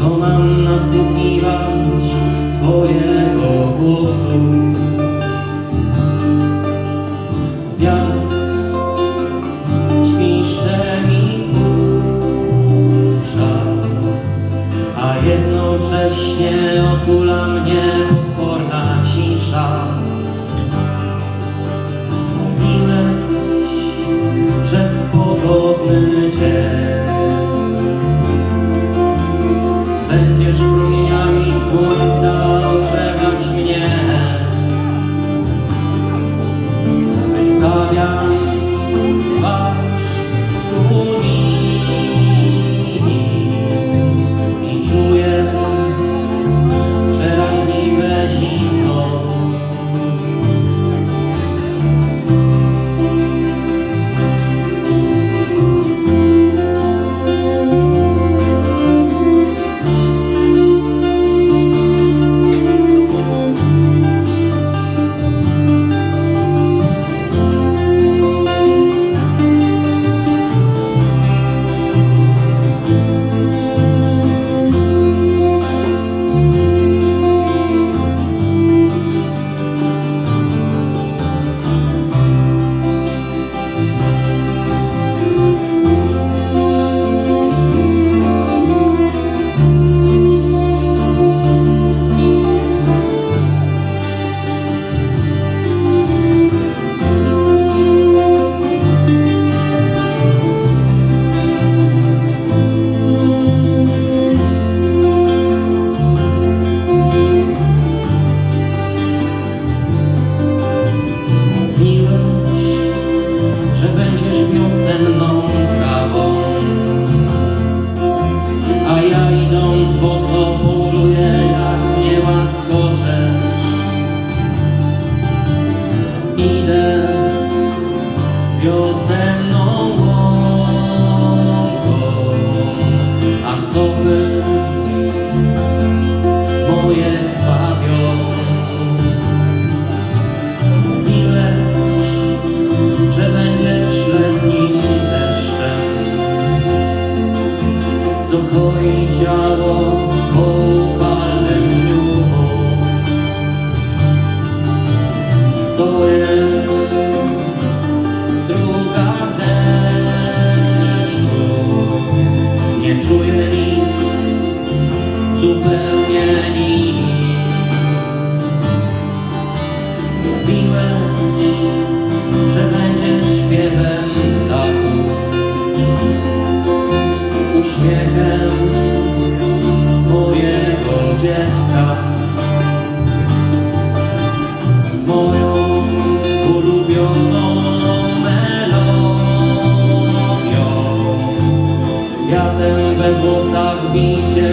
To mam nasłuchiwać Twojego głosu. 你的 uśmiechem mojego dziecka. Moją ulubioną melodią. Wiatem we włosach bicie